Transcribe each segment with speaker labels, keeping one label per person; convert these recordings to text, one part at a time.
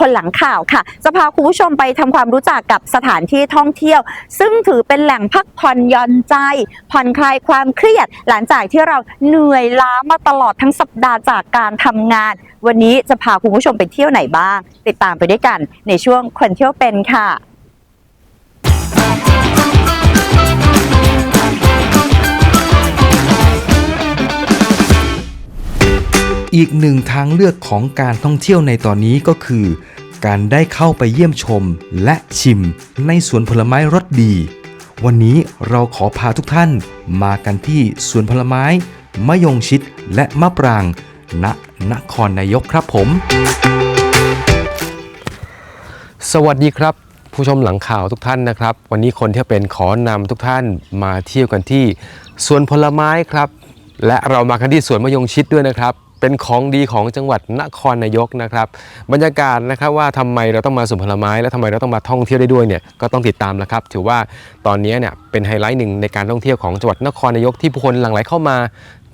Speaker 1: คนหลังข่าวค่ะ จะพาคุณผู้ชมไปทำความรู้จักกับสถานที่ท่องเที่ยว ซึ่งถือเป็นแหล่งพักผ่อนหย่อนใจ ผ่อนคลายความเครียด หลังจากที่เราเหนื่อยล้ามาตลอดทั้งสัปดาห์จากการทำงาน วันนี้จะพาคุณผู้ชมไปเที่ยวไหนบ้าง ติดตามไปด้วยกันในช่วงคนเที่ยวเป็นค่ะ
Speaker 2: อีกหนึ่งทางเลือกของการท่องเที่ยวในตอนนี้ก็คือ การได้เข้าไปเยี่ยมชมและชิมในสวนผลไม้รสดี วันนี้เราขอพาทุกท่านมากันที่สวนผลไม้ มะยงชิดและมะปราง ณนครนายกครับผม
Speaker 3: สวัสดีครับ ผู้ชมหลังข่าวทุกท่านนะครับ วันนี้คนที่เป็นขอนำทุกท่านมาเที่ยวกันที่สวนผลไม้ครับ และเรามากันที่สวนมะยงชิดด้วยนะครับ เป็นของดีของจังหวัดนครนายกนะครับ บรรยากาศนะครับว่าทำไมเราต้องมาสวนผลไม้ และทำไมเราต้องมาท่องเที่ยวได้ด้วยเนี่ยก็ต้องติดตามแล้วครับ ถือว่าตอนนี้เนี่ยเป็นไฮไลท์หนึ่งในการท่องเที่ยวของจังหวัดนครนายกที่ผู้คนหลั่งไหลเข้ามา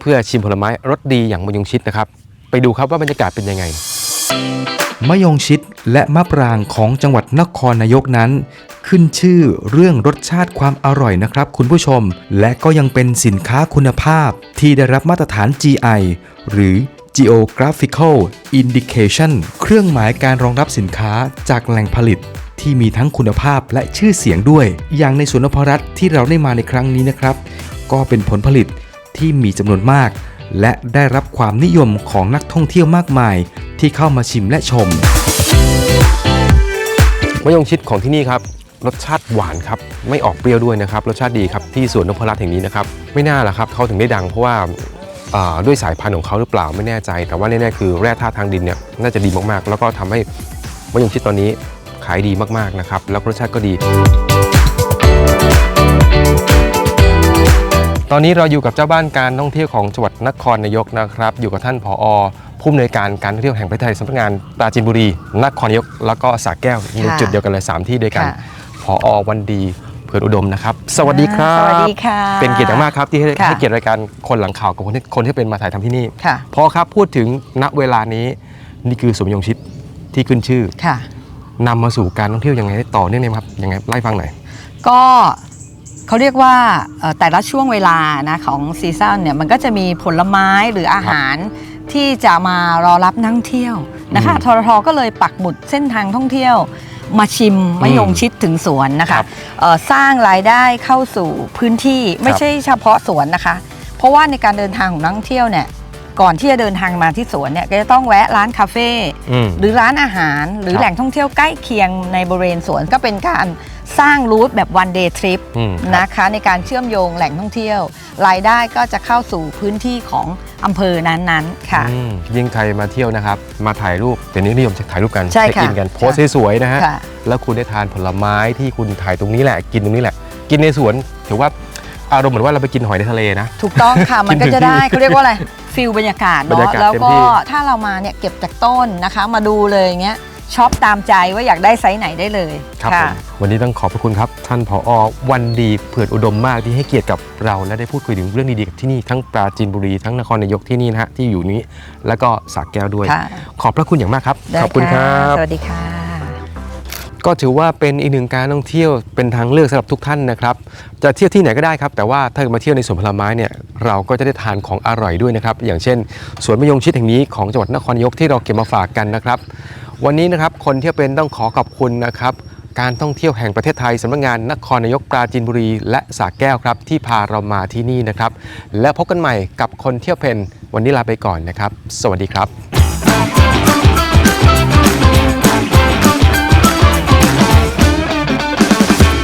Speaker 3: เพื่อชิมผลไม้รสดีอย่างมะยงชิดนะครับ ไปดูครับว่าบรรยากาศเป็นยังไง
Speaker 2: มะยงชิดและมะปรางของจังหวัดนครนายกนั้น ขึ้นชื่อเรื่องรสชาติความอร่อยนะครับคุณผู้ชม และก็ยังเป็นสินค้าคุณภาพที่ได้รับมาตรฐาน GI หรือ Geographical Indication เครื่องหมายการรองรับสินค้าจากแหล่งผลิตที่มีทั้งคุณภาพและชื่อเสียงด้วย อย่างในสวนนพรัตน์ที่เราได้มาในครั้งนี้นะครับ ก็เป็นผลผลิตที่มีจำนวนมาก และได้รับความนิยมของนักท่องเที่ยวมากมาย ที่เข้ามาชิมและชม
Speaker 3: มะยงชิดของที่นี่ครับรสชาติหวานครับไม่ออกเปรี้ยวด้วยนะครับรสชาติดีครับที่สวนนพรัตน์แห่งนี้นะครับไม่น่าล่ะครับเขาถึงได้ดังเพราะว่าอ่า ด้วยสายพันธุ์ของเขาหรือเปล่าไม่แน่ใจ แต่ว่าแน่ๆคือแร่ธาตุทางดินเนี่ยน่าจะดีมากๆ แล้วก็ทำให้มะยงชิดตอนนี้ขายดีมากๆนะครับแล้วรสชาติก็ดี ตอนนี้เราอยู่กับเจ้าบ้านการท่องเที่ยวของจังหวัดนครนายกนะครับ อยู่กับท่านผอผู้อำนวยการการท่องเที่ยวแห่งประเทศไทยสำนักงานปราจีนบุรีนครนายกแล้วก็สระแก้วอยู่ใน
Speaker 1: ค่ะ
Speaker 3: จุดเดียวกันเลย3ที่ด้วยกัน
Speaker 1: ค่ะ
Speaker 3: ผอวันดี เผื่ออุดมนะครับ สวัสดีครับ
Speaker 1: สวัสดีค่ะ
Speaker 3: เป็นเกียรติอย่างมากครับที่ให้
Speaker 1: ค่ะ
Speaker 3: ให้เกียรติรายการคนหลังข่าวกับคนที่คนที่เป็นมาถ่ายทำที่นี่
Speaker 1: ค่ะ
Speaker 3: พอครับพูดถึงณเวลานี้นี่คือสมยงชิดที่ขึ้นชื่อ
Speaker 1: ค่ะ
Speaker 3: นำมาสู่การท่องเที่ยวยังไงได้ต่อเนื่องเนี่ยครับยังไงไล่ฟังหน่อย
Speaker 4: ก็เขาเรียกว่าเอ่อแต่ละช่วงเวลานะของซีซั่นเนี่ยมันก็จะมีผลไม้หรืออาหารที่จะมารอรับนักท่องเที่ยวนะคะ
Speaker 3: อืม
Speaker 4: ทรทก็เลยปักหมุดเส้นทางท่องเที่ยว มาชิมมะยงชิดถึงสวนนะ
Speaker 3: ครั
Speaker 4: คะ
Speaker 3: บ
Speaker 4: เอ่อสร้างรายได้เข้าสู่พื้นที่ไม่ใช่เฉพาะสวนนะคะ เพราะว่าในการเดินทางของนักท่องเที่ยวเนี่ยก่อนที่จะเดินทางมาที่สวนเนี่ยก็จะต้องแวะร้านคาเฟ่
Speaker 3: อืม
Speaker 4: หรือร้านอาหารหรือ
Speaker 3: ครับ
Speaker 4: แหล่งท่องเที่ยวใกล้เคียงในบริเวณสวนก็เป็นการ สร้างรูทแบบ one day trip
Speaker 3: อืมครับ
Speaker 4: นะคะในการเชื่อมโยงแหล่งท่องเที่ยว รายได้ก็จะเข้าสู่พื้นที่ของอำเภอนั้นๆค่ะ
Speaker 3: อืมยิ่งใครมาเที่ยวนะครับ มาถ่ายรูปเดี๋ยวนี้นิยมจะถ่ายรูปกัน
Speaker 4: ใช่
Speaker 3: เช็ค
Speaker 4: ค่ะ
Speaker 3: อินกัน
Speaker 4: ค่ะ
Speaker 3: โพสต์สวยๆนะฮะ
Speaker 4: ค่ะ
Speaker 3: แล้วคุณได้ทานผลไม้ที่คุณถ่ายตรงนี้แหละ กินตรงนี้แหละ กินในสวนถือว่าอารมณ์เหมือนว่าเราไปกินหอยในทะเลนะ
Speaker 4: ถูกต้องค่ะ มันก็จะได้เขาเรียกว่าอะไรฟิลบรรยากาศ
Speaker 3: บรร
Speaker 4: เนาะ
Speaker 3: ยากาศ
Speaker 4: แล้ว
Speaker 3: เต็ม
Speaker 4: ก็
Speaker 3: ที่
Speaker 4: ถ้าเรามาเนี่ยเก็บจากต้นนะคะ มาดูเลยอย่างเงี้ย ช็อปตามใจว่าอยากได้ไซส์ไหนได้เลย
Speaker 3: ครับ
Speaker 4: ค่ะ
Speaker 3: ผมวันนี้ต้องขอบพระคุณครับ ท่านผอวันดีเผื่ออุดมมากที่ให้เกียรติกับเราและได้พูดคุยถึงเรื่องดีๆกับที่นี่ทั้งปราจีนบุรีทั้งนครนายกที่นี่นะฮะที่อยู่นี้ แล้วก็สระแก้วด้วย
Speaker 4: ค่ะ
Speaker 3: ขอบพระคุณอย่างมากครับ
Speaker 4: ได้
Speaker 3: ขอบคุณครัะบ
Speaker 4: สวัสดีค่ะ
Speaker 3: ก็ถือว่าเป็นอีกหนึ่งการท่องเที่ยวเป็นทางเลือกสำหรับทุกท่านนะครับ จะเที่ยวที่ไหนก็ได้ครับ แต่ว่าถ้ามาเที่ยวในสวนผลไม้เนี่ยเราก็จะได้ทานของอร่อยด้วยนะครับ อย่างเช่น สวนมะยงชิดแห่งนี้ของจังหวัดนครนายกที่เราเก็บมาฝากกันนะครับ วันนี้นะครับคนเที่ยวเป็นต้องขอขอบคุณนะครับการท่องเที่ยวแห่งประเทศไทยสำนักงานนครนายกปราจีนบุรี และสาแก้วครับ ที่พาเรามาที่นี่นะครับ และพบกันใหม่กับคนเที่ยวเพนวันนี้ลาไปก่อนนะครับ สวัสดีครับ